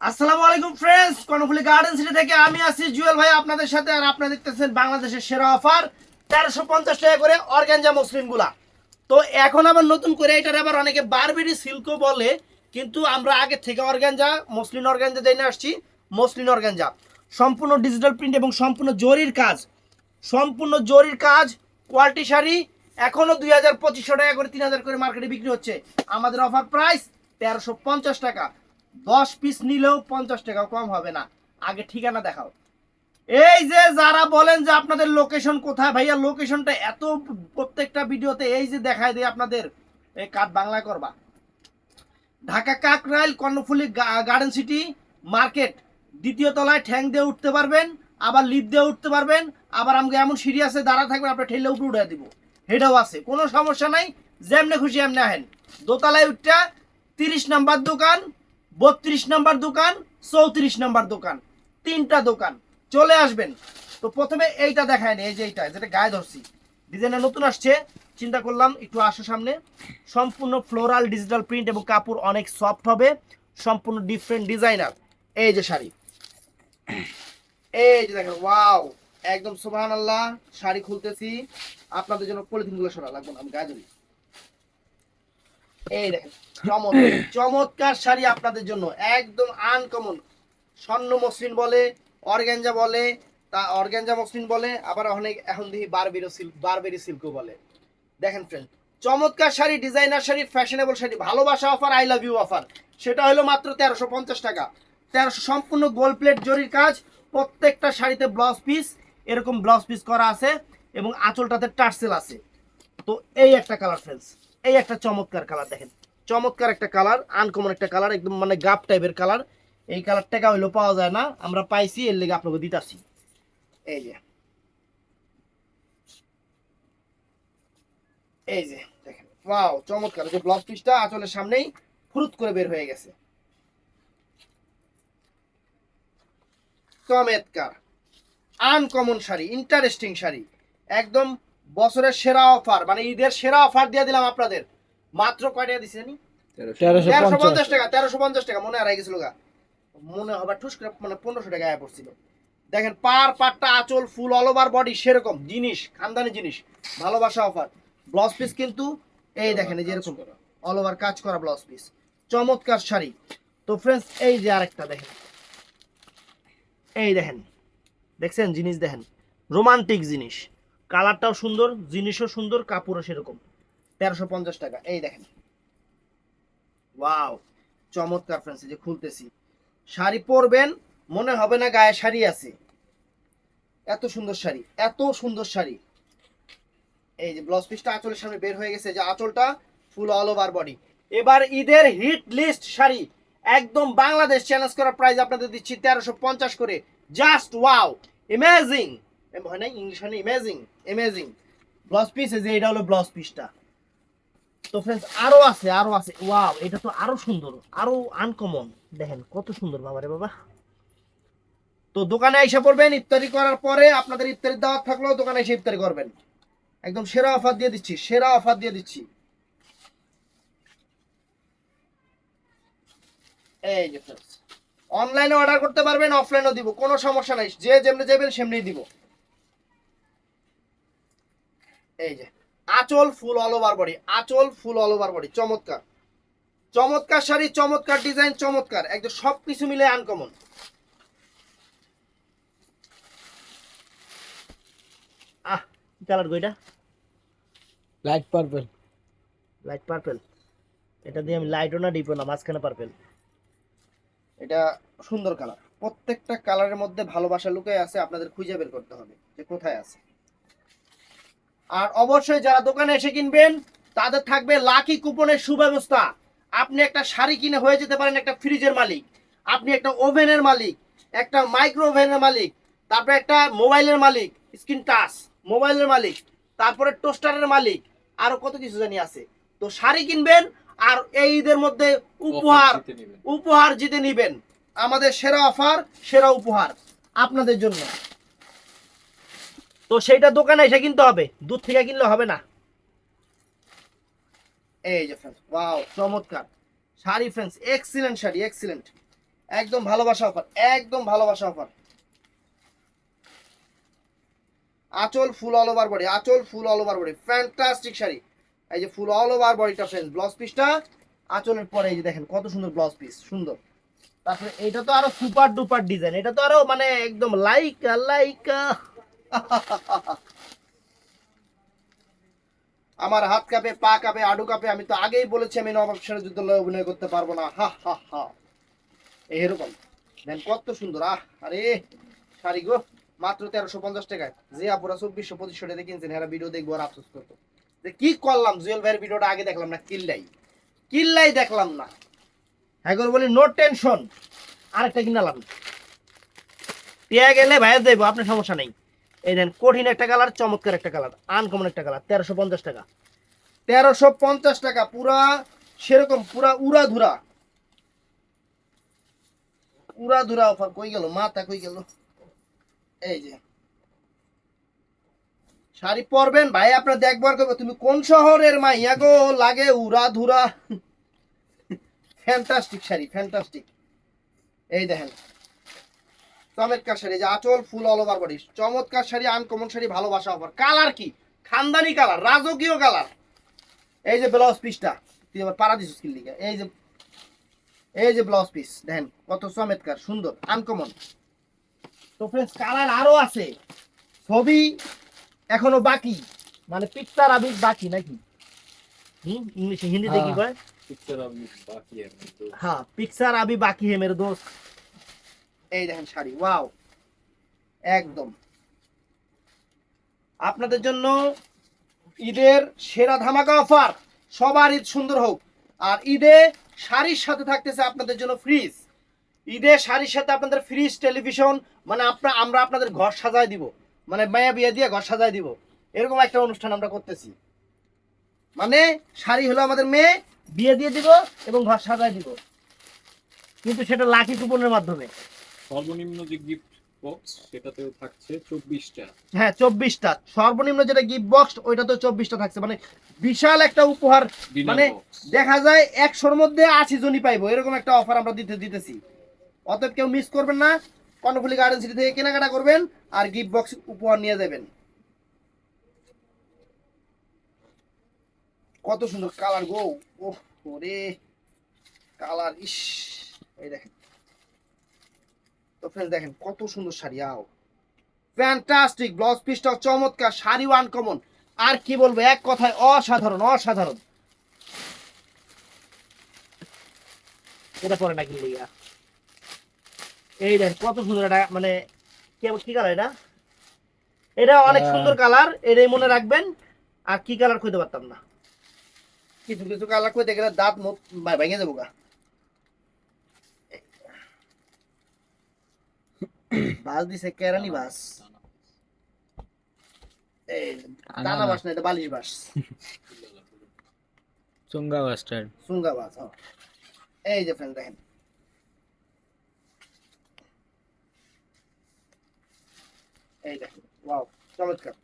আসসালামু আলাইকুম friends Karnaphuli garden city থেকে আমি আছি জুয়েল ভাই, আপনাদের সাথে আর আপনারা দেখতেছেন বাংলাদেশের সেরা অফার তেরোশো পঞ্চাশ টাকা করে অর্গ্যানজা মসলিনগুলা তো এখন আবার নতুন করে এটার আবার অনেকে বারবেরি সিল্কও বলে, কিন্তু আমরা আগে থেকে অর্গ্যানজা মসলিন অর্গ্যানজা জেনে আসছি, মসলিন অর্গ্যানজা সম্পূর্ণ ডিজিটাল প্রিন্ট এবং সম্পূর্ণ জরির কাজ। সম্পূর্ণ জরির কাজ কোয়ালিটি শাড়ি, এখনও দুই হাজার পঁচিশশো টাকা করে, তিন হাজার করে মার্কেটে বিক্রি হচ্ছে। আমাদের অফার প্রাইস তেরোশো পঞ্চাশ টাকা। দশ পিস নিলেও পঞ্চাশ টাকা কম হবে না। আগে ঠিকানা দেখাও। এই যে যারা বলেন যে আপনাদের লোকেশন কোথায়, ভাইয়া লোকেশনটা এত প্রত্যেকটা ভিডিওতে এই যে দেখায় দেয় আপনাদের এই কাঠ বাংলা করবা। Dhaka Kakrail, Karnaphuli garden city market দ্বিতীয় তলায় ঠ্যাং দিয়ে উঠতে পারবেন, আবার লিফট দিয়ে উঠতে পারবেন, আবার আমাকে এমন সিঁড়ি আছে দাঁড়া থাকবে আপনি ঠেলে উপরে উঠে দিব। হেটাও আছে, কোনো সমস্যা নাই, যেমনে খুশি এমনি আহেন। দোতলায় উঠটা, তিরিশ নাম্বার দোকান বত্রিশ নাম্বার দোকান, চৌত্রিশ নাম্বার দোকান, তিনটা দোকান। চলে আসবেন। তো প্রথমে এইটা দেখায় এই যে এইটা, যেটা গায়ে ধরছি। ডিজাইনটা নতুন আসছে, চিন্তা করলাম একটু আসো সামনে। সম্পূর্ণ ফ্লোরাল, ডিজিটাল প্রিন্ট এবং কাপড় অনেক সফট হবে। সম্পূর্ণ ডিফারেন্ট ডিজাইনার এই যে শাড়ি। এই যে দেখেন ওয়াও একদম সুবহান আল্লাহ শাড়ি খুলতেছি। আপনাদের জন্য পলিথিনগুলো সরা লাগবে আমি গায়ে ধরি। এই চমৎকার শাড়ি আপনাদের জন্য, একদম আনকমন স্বর্ণ মসলিন বলে, অর্গ্যাঞ্জা বলে, তা অর্গ্যাঞ্জা মসলিন বলে, আবার অনেক এখন দেখি বারবেরি সিল্ক, বারবেরি সিল্কও বলে। দেখেন ফ্রেন্ড চমৎকার শাড়ি ডিজাইনার শাড়ি ফ্যাশনেবল শাড়ি, ভালোবাসা offer I love you offer সেটা হলো মাত্র তেরোশো পঞ্চাশ টাকা। তেরোশো সম্পূর্ণ গোল প্লেট জরির কাজ, প্রত্যেকটা শাড়িতে ব্লাউজ পিস এরকম ব্লাউজ পিস করা আছে, এবং আঁচলটাতে টার্সেল আছে। তো এই একটা কালার ফ্রেন্ডস এই একটা চমৎকার কালার দেখেন। চমৎকার একটা কালার আনকমন একটা কালার, একদম মানে গাপ টাইপের কালার। এই কালার টাকা হইলেও পাওয়া যায় না, আমরা পাইছি, এর লেগে আপনাকে দিতাছি। এই যে। এই যে, দেখেন। ওয়াও চমৎকার। যে ব্লাউজ পিসটা আঁচলের সামনেই ফুরুত করে বের হয়ে গেছে। চমৎকার। Uncommon sari interesting sari. একদম বছরের সেরা অফার মানে ঈদের সেরা অফার দিয়ে দিলাম আপনাদের। মাত্র কয় টাকা দিছেন? তেরোশো পঞ্চাশ। টাকা তেরোশো পঞ্চাশ টাকা মনে হারাই গেছিল গা। মনে হবে ঠুস করে মানে পনেরোশো টাকা আয় পড়ছিল। দেখেন পার পাটটা আঁচল ফুল অল ওভার বডি সেরকম জিনিস খানদানি জিনিস ভালোবাসা অফার। ব্লাউজ পিস কিন্তু এই দেখেন এই যে এরকম অল ওভার কাজ করা ব্লাউজ পিস চমৎকার শাড়ি। তো ফ্রেন্ডস এই যে আরেকটা দেখেন। এই দেখেন দেখছেন জিনিস দেখেন? রোমান্টিক জিনিস। কালারটাও সুন্দর, জিনিসও সুন্দর, কাপড়ও সেরকম। তেরোশো পঞ্চাশ টাকা। এই দেখেন। ওয়াও, চমৎকার ফ্রেন্ডস যে খুলতেছি। শাড়ি পরবেন, মনে হবে না গায়ে শাড়ি আছে। এত সুন্দর শাড়ি, এত সুন্দর শাড়ি। এই যে ব্লাউজ পিসটা আঁচলের সামনে বের হয়ে গেছে যে আঁচলটা ফুল অল ওভার বডি এবার ঈদের হিট লিস্ট শাড়ি, একদম বাংলাদেশ চ্যালেঞ্জ করার প্রাইস আপনাদের দিচ্ছি তেরোশো পঞ্চাশ করে। জাস্ট ওয়াও ইমেজিং হয় না ইংলিশ হয় না ইমেজিং ইমেজিং ব্লাউজ পিস যে, এটা হলো ব্লাউজ পিসটা তো ফ্রেন্ডস আছে আছে। ওয়াও এটা তো সুন্দর আনকমন দেখেন, কত সুন্দর বাবা রে বাবা। তো দোকানে এসে পড়বেন, ইফতারি করার পরে আপনাদের ইফতারির দাওয়াত থাকলেও দোকানে এসে ইফতারি করবেন। একদম সেরা অফার দিয়ে দিচ্ছি, সেরা অফার দিয়ে দিচ্ছি। এই যে অনলাইনে অর্ডার করতে পারবেন অফলাইনেও দিব, কোনো সমস্যা নাই। যে যেমনি যাবেন সেমনি দিব এই যে আঁচল ফুল অল ওভার বডি আঁচল ফুল অল ওভার বডি চমৎকার। চমৎকার শাড়ি চমৎকার ডিজাইন চমৎকার। একদম সব কিছু মিলে আনকমন আহ কি colour light purple light purple এটা দিয়ে আমি লাইটও না ডিপও না মাঝখানে পার্পেল এটা সুন্দর কালার প্রত্যেকটা কালারের মধ্যে ভালোবাসা লুকিয়ে আছে আপনাদের খুঁজে বের করতে হবে যে কোথায় আছে। আর অবশ্যই যারা দোকানে এসে কিনবেন তাদের থাকবে লাকি কুপনের সুব্যবস্থা। আপনি একটা শাড়ি কিনে হয়ে যেতে পারেন একটা ফ্রিজের মালিক আপনি একটা ওভেনের মালিক একটা মাইক্রো ওভেনের মালিক তারপরে একটা মোবাইলের মালিক স্ক্রিন টাচ মোবাইলের মালিক তারপরে টোস্টারের মালিক আরও কত কিছু জানি আছে। তো শাড়ি কিনবেন আর এই ঈদের মধ্যে উপহার উপহার জিতে নিবেন। আমাদের সেরা অফার সেরা উপহার আপনাদের জন্য। তো সেইটা দোকানে এসে কিনতে হবে। দূর থেকে কিনলে হবে না। এই যে ফ্রেন্ডস ওয়াও চমৎকার। Sari friends excellent sari excellent একদম ভালোবাসা অফার একদম ভালোবাসা অফার আঁচল ফুল অল ওভার বডি আঁচল full all over body fantastic sari. এই যে ফুল অল ওভার বডিটা ফ্রেন্ড ব্লাউজ পিসটা আঁচলের পরে এই যে দেখেন কত সুন্দর ব্লাউজ পিস সুন্দর। তারপরে এটা তো আরও সুপার ডুপার ডিজাইন এটা তো আরও মানে একদম লাইকা লাইকা আমার হাত কাঁপে, পা কাঁপে, আডু কাঁপে, আমি তো আগেই বলেছি আমি নবাব যুদ্ধ অভিনয় করতে পারব না। হা হা হা। এরকম। দেন কত সুন্দর, আহ, আরে, শাড়ি গো, মাত্র তেরোশো পঞ্চাশ টাকায়। যে আপুরা চব্বিশশো পঁচিশশো টাকা কিনছেন, এরা ভিডিও দেখব আর আফসোস করতো যে কি করলাম, জুয়েল ভাইয়ের ভিডিওটা আগে দেখলাম না, কিল্লাই। কিল্লাই দেখলাম না। হ্যাঁ বলি নো টেনশন আরেকটা কিনালাম। পেয়ে গেলে ভাইয়া দেবো আপনার সমস্যা নেই। এই দেন কঠিন একটা কালার, চমৎকার একটা কালার আনকমন একটা কালার, তেরোশো পঞ্চাশ টাকা। তেরোশো পঞ্চাশ টাকা, পুরা সেরকম, পুরা উড়া ধুরা উড়া ধুরা অফার কই গেল? মাথা কই গেল? এই যে। শাড়ি পরবেন, ভাই, আপনার দেখবার করবে। তুমি কোন শহরের মাইয়া গো? লাগে উড়া ধুরা ফ্যান্টাস্টিক শাড়ি ফ্যান্টাস্টিক এই দেখেন চমৎকার শাড়ি যে আচল ফুল অল ওভার বডি চমৎকার শাড়ি আনকমন শাড়ি ভালোবাসা অফার কালার কি? খানদানি কালার রাজকীয় কালার এই যে ব্লাউজ পিসটা তুই আবার পারা দিস এই যে এই যে ব্লাউজ পিস দেখেন কত চমৎকার সুন্দর আনকমন তো ফ্রেন্ডস কালার আরও আছে। ছবি এখনও বাকি মানে পিকচার আবির বাকি নাকি? হুম ইংলিশে হিন্দিতে কি হ্যাঁ। কয়? পিকচার আবি বাকি হ্যাঁ পিকচার আবি বাকি হে মেরে দোস্ত। এই দেখেন শাড়ি, ওয়াও। একদম। আপনাদের জন্য ঈদের সেরা ধামাকা অফার, সবার ঈদ সুন্দর হোক। আর ঈদে শাড়ির সাথে থাকতেছে আপনাদের জন্য ফ্রিজ ঈদে শাড়ির সাথে আপনাদের ফ্রিজ টেলিভিশন মানে আপনার আমরা আপনাদের ঘর সাজায় দিব। মানে মায়া বিয়ে দিয়ে ঘর সাজায় দিব। এরকম একটা অনুষ্ঠান আমরা করতেছি। মানে শাড়ি হলো আমাদের মেয়ে, বিয়ে দিয়ে দিব এবং ঘর সাজায় দিব। কিন্তু সেটা লাকি কুপনের মাধ্যমে। সর্বনিম্ন যে গিফট বক্স সেটাতেও থাকছে চব্বিশটা। হ্যাঁ চব্বিশটা। সর্বনিম্ন যেটা গিফট বক্স ওইটা তো চব্বিশটা থাকছে। মানে বিশাল একটা উপহার। মানে দেখা যায় একশোর মধ্যে আশি জনই পাইবো। এরকম একটা অফার আমরা দিতে দিতেছি। অতএব কেউ মিস করবেন না। কর্ণফুলি গার্ডেন সিটি থেকে কেনাকাটা করবেন আর গিফট বক্স উপহার নিয়ে যাবেন। কত সুন্দর কালার গো। ও ওরে। কালার ইস। এই দেখেন। তো ফ্রেন্ডস দেখেন কত সুন্দর শাড়ি আও। ফ্যান্টাস্টিক ব্লাউজ পিসটা চমৎকার শাড়ি ওয়ান কমন আর কি বলব এক কথায় অসাধারণ অসাধারণ। এটা পরে এই দেখ কত সুন্দর এটা মানে কি কি কালার এটা? এটা অনেক হ্যাঁ। সুন্দর কালার এটাই মনে রাখবেন। আর কি কালার কইতে পারতাম না। কিছু কিছু কালার কইতে গেলে দাঁত ভেঙে যাব গা। বাস দিছে কেরানি বাস। এই দানা বাস না এটা বালিশ বাস। চুঙ্গা বাস্টার্ড সুঙ্গা বাস। এই যে ফ্রেন্ড দেখেন। এই দেখেন ওয়াও চমৎকার।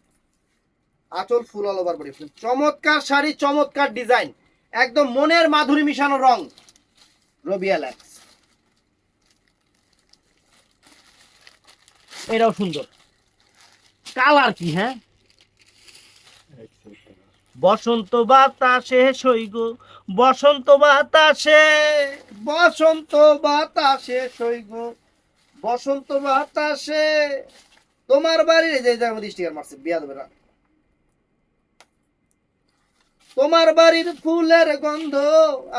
আঁচল ফুল অল ওভার বডি চমৎকার শাড়ি চমৎকার ডিজাইন। একদম মনের মাধুরী মিশানো রং। রবিয়া ল্যাক্স এটাও সুন্দর। কালার কি হ্যাঁ? বসন্ত বাতাসে সৈগ বসন্ত বাতাসে। বসন্ত বাতাসে সৈগ বসন্ত বাতাসে। তোমার বাড়ির যে মধ্যে স্টিকার মারছে, বিয়া দেবে তোমার বাড়ির ফুলের গন্ধ,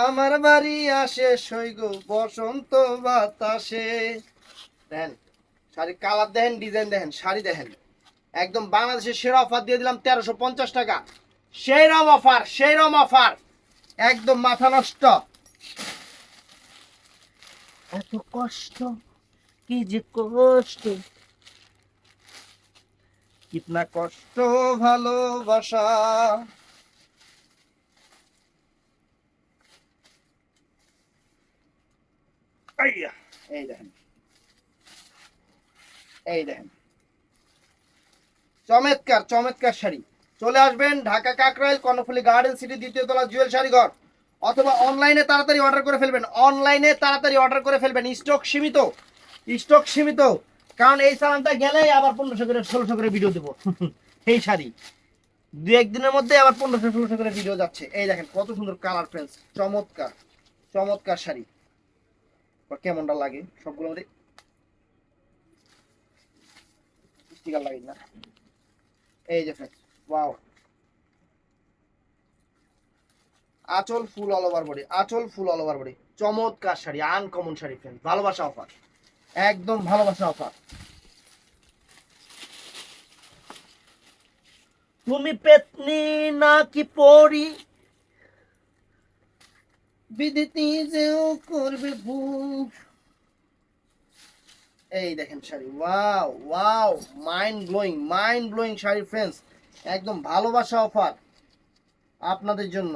আমার বাড়ি আসে সৈগ বসন্ত বাতাসে। দেখেন শাড়ি কালার দেখেন ডিজাইন দেখেন, শাড়ি দেখেন। একদম বাংলাদেশের সেরা অফার দিয়ে দিলাম তেরোশো পঞ্চাশ টাকা। সেই রম অফার সেই রম অফার একদম মাথা নষ্ট। এত কষ্ট, কি যে কষ্ট। কিতনা কষ্ট, ভালোবাসা আইয়া, এই দেখেন এই দেখেন চমৎকার চমৎকার শাড়ি। চলে আসবেন ঢাকা কাকরাইল, কর্ণফুলি গার্ডেন সিটি দ্বিতীয় তলা জুয়েল শাড়ি ঘর অথবা অনলাইনে তাড়াতাড়ি অর্ডার করে ফেলবেন। অনলাইনে তাড়াতাড়ি অর্ডার করে ফেলবেন। স্টক সীমিত। স্টক সীমিত। কারণ এই সালানটা গেলেই আবার পনেরোশো করে, ষোলোশো করে ভিডিও দেবো। এই শাড়ি। দু একদিনের মধ্যে আবার পনেরোশো, ষোলোশো করে ভিডিও যাচ্ছে। এই দেখেন কত সুন্দর কালার ফ্রেন্স চমৎকার চমৎকার শাড়ি। কেমনটা লাগে সবগুলো মধ্যে স্টিকার লাগে না এই যে ফ্রেন্স ওয়াও আচল ফুল অল ওভার বডি আচল ফুল অল ওভার বডি চমৎকার শাড়ি আনকমন শাড়ি ফ্রেন্ড ভালোবাসা অফার একদম ভালোবাসা অফার তুমি পেতনি নাকি পড়ি বিদিতি যেও করবে ভুল। এই দেখেন sari, wow wow mind blowing mind blowing sari friends একদম ভালোবাসা অফার আপনাদের জন্য।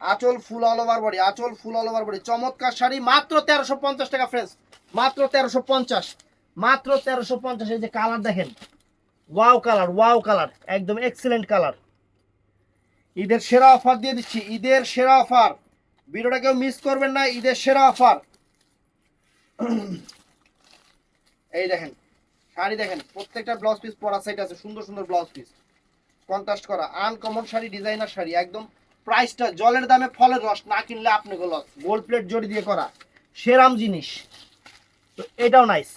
আচল ফুল অল ওভার বডি আঁচল ফুল অল ওভার বডি চমৎকার শাড়ি, মাত্র তেরোশো পঞ্চাশ টাকা ফ্রেন্ডস মাত্র তেরোশো পঞ্চাশ, মাত্র তেরোশো পঞ্চাশ। এই যে কালার দেখেন, ওয়াও কালার ওয়াও কালার একদম এক্সিলেন্ট কালার ঈদের সেরা অফার দিয়ে দিচ্ছি, ঈদের সেরা অফার। ভিডিওটা কেউ মিস করবেন না, ঈদের সেরা অফার। এই দেখেন, শাড়ি দেখেন, প্রত্যেকটা ব্লাউজ পিস পরা সাইড আছে, সুন্দর সুন্দর ব্লাউজ পিস কন্ট্রাস্ট করা আনকমন শাড়ি ডিজাইনার শাড়ি, একদম প্রাইসটা জলের দামে ফলের রস, না কিনলে আপনি লস গোল্ড প্লেট জড়ি দিয়ে করা, সেরাম জিনিস। তো এটাও নাইস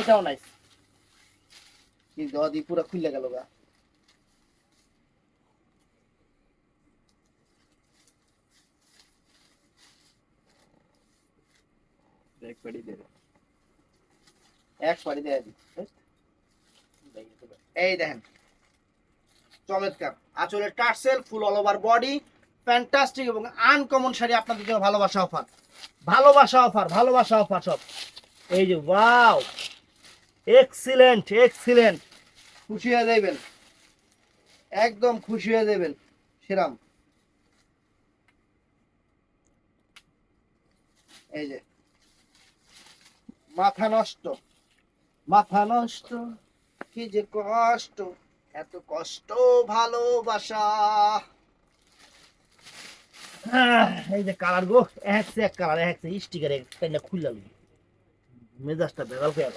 এটাও নাইস কিন্তু পুরো খুলে গেল গা। একবারই দেবে। এক পাড়ি দেয়া দি এই দেখেন চমৎকার আঁচলের tassel full all over body fantastic এবং আনকমন শাড়ি আপনাদের জন্য ভালোবাসা অফার ভালোবাসা অফার ভালোবাসা অফার সব। এই যে ওয়াও এক্সিলেন্ট এক্সিলেন্ট খুশি হয়ে যাবেন একদম খুশি হয়ে যাবেন সেরাম। এই যে মাথা নষ্ট। মাথা নষ্ট? কি যে কষ্ট, এত কষ্ট, ভালোবাসা। এই যে কালার গো এক এক কালার এক স্টিকার এক পেনটা খুললাম। মেজাজটা বেগাল হয়ে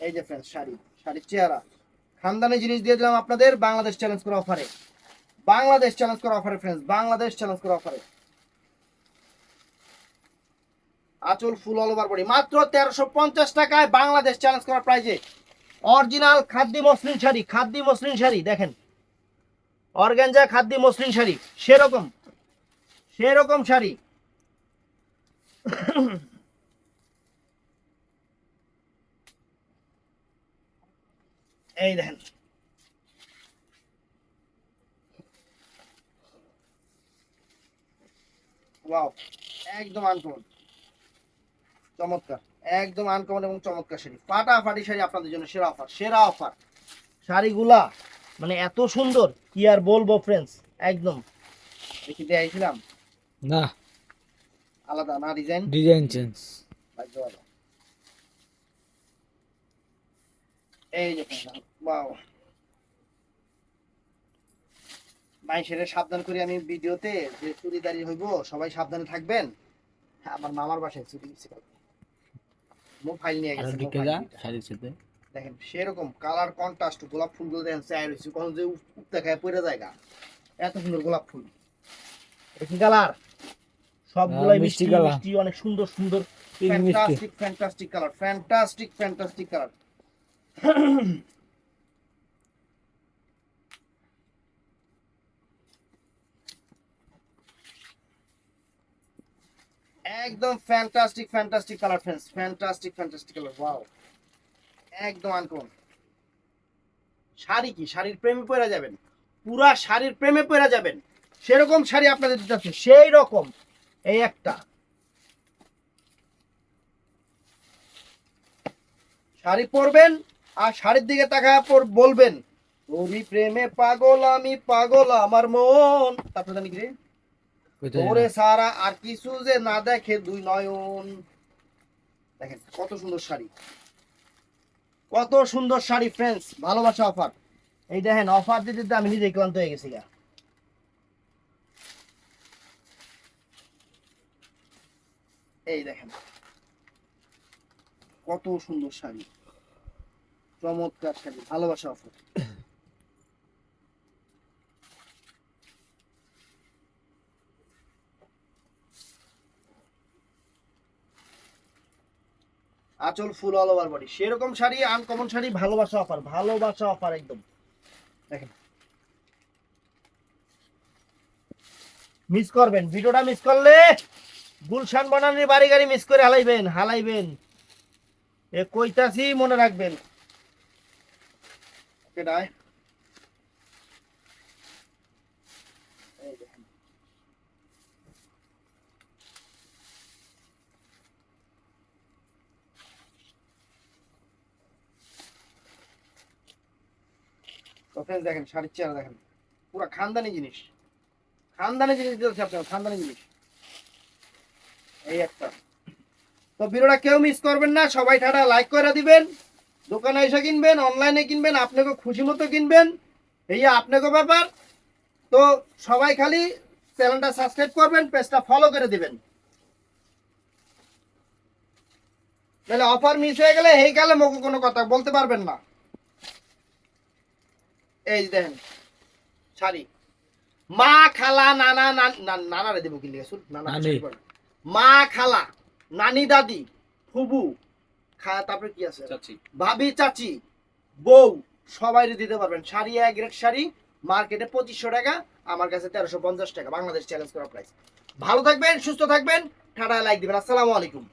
এই যে ফ্রেন্ডস শাড়ি, শাড়ির চেহারা। খানদানি জিনিস দিয়ে দিলাম আপনাদের বাংলাদেশ চ্যালেঞ্জ করা অফারে বাংলাদেশ চ্যালেঞ্জ করা অফারে ফ্রেন্ডস বাংলাদেশ চ্যালেঞ্জ করা অফারে আঁচল ফুল অল ওভার বডি মাত্র তেরোশো পঞ্চাশ টাকায় বাংলাদেশ চ্যালেঞ্জ করার প্রাইজে original খাদ্যি muslin sari, খাদ্যি muslin sari, দেখেন। অর্গানজা খাদ্যি মসলিন শাড়ি, সেরকম সেরকম শাড়ি। এই দেখেন। একদম আনকমন চমৎকার। একদম আনকমন এবং চমৎকার শাড়ি। ফাটাফাটি শাড়ি আপনাদের জন্য সেরা অফার সেরা অফার শাড়িগুলা মানে এত সুন্দর কি আর বলব ফ্রেন্ডস একদম। দেখি দেখাইছিলাম? না। আলাদা না ডিজাইন ডিজাইন চেঞ্জ এই যে বাও মাইশের সাবধান করে আমি ভিডিওতে যে চুরিদারি হইব সবাই সাবধানে থাকবেন। আমার মামার বাসায় চুরি গেছে নিয়ে গেছে। শাড়ির সাথে। দেখেন সেরকম কালার কন্ট্রাস্ট গোলাপ ফুলগুলো দেখেন চাই রয়েছে কখন যে উঠতে খায় পড়ে জায়গা এত সুন্দর গোলাপ ফুল। দেখুন কালার? সবগুলাই মিষ্টি মিষ্টি অনেক সুন্দর সুন্দর fantastic fantastic colour fantastic fantastic colour একদম fantastic fantastic colour friends fantastic fantastic colour wow একদম আনকমন শাড়ি কি? শাড়ির প্রেমে পড়া যাবেন। পুরা শাড়ির প্রেমে পড়া যাবেন। সেরকম শাড়ি আপনাদের দিতে হচ্ছে। সেই রকম। এই একটা। শাড়ি পরবেন আর শাড়ির দিকে তাকায় পর বলবেন তোরই প্রেমে পাগল, আমি পাগল, আমার মন। তারপরে জানি কি ওরে সারা আর কিছু যে না দেখে দুই নয়ন। দেখেন কত সুন্দর শাড়ি। কত সুন্দর শাড়ি ফ্রেন্ডস ভালোবাসা অফার এই দেখেন অফার দিতে দিতে আমি নিজে ক্লান্ত হয়ে গেছি গা। এই দেখেন কত সুন্দর শাড়ি। চমৎকার শাড়ি ভালোবাসা অফার আঁচল ফুল অল ওভার বডি সেরকম শাড়ি আনকমন শাড়ি, ভালোবাসা অফার ভালোবাসা অফার একদম। দেখেন। মিস করবেন। ভিডিওটা মিস করলে গুলশান বানানির বাড়ি গাড়ি মিস করে হালাইবেন হালাইবেন। এ কইতাছি মনে রাখবেন। কেডায় এই দেখেন। তো দেখেন, শাড়ির চেহারা দেখেন। পুরো খানদানি জিনিস। খানদানি জিনিস দিতে আপনার খানদানি জিনিস। এই একটা। তো ভিডিওটা কেউ মিস করবেন না, সবাই ঠাডা লাইক করে দিবেন। দোকানে এসে কিনবেন অনলাইনে কিনবেন, আপনাকে খুশি মতো কিনবেন। এই আপনাকে ব্যাপার। তো সবাই খালি চ্যানেলটা সাবস্ক্রাইব করবেন পেজটা ফলো করে দিবেন। তাহলে অফার মিস হয়ে গেলে, এই গেলে মুখে কোনো কথা বলতে পারবেন না। এই দেখেন শাড়ি। মা খালা নানা দেবো কি লিখে নানা। মা খালা নানি দাদি ফুবু খা তারপরে কি আছে? ভাবি চাচি বউ সবাই দিতে পারবেন। শাড়ি এক রেট শাড়ি মার্কেটে পঁচিশশো টাকা আমার কাছে তেরোশো পঞ্চাশ টাকা বাংলাদেশ চ্যালেঞ্জ করা প্রাইস ভালো থাকবেন সুস্থ থাকবেন ঠাডা লাইক দিবেন। আসসালামু আলাইকুম।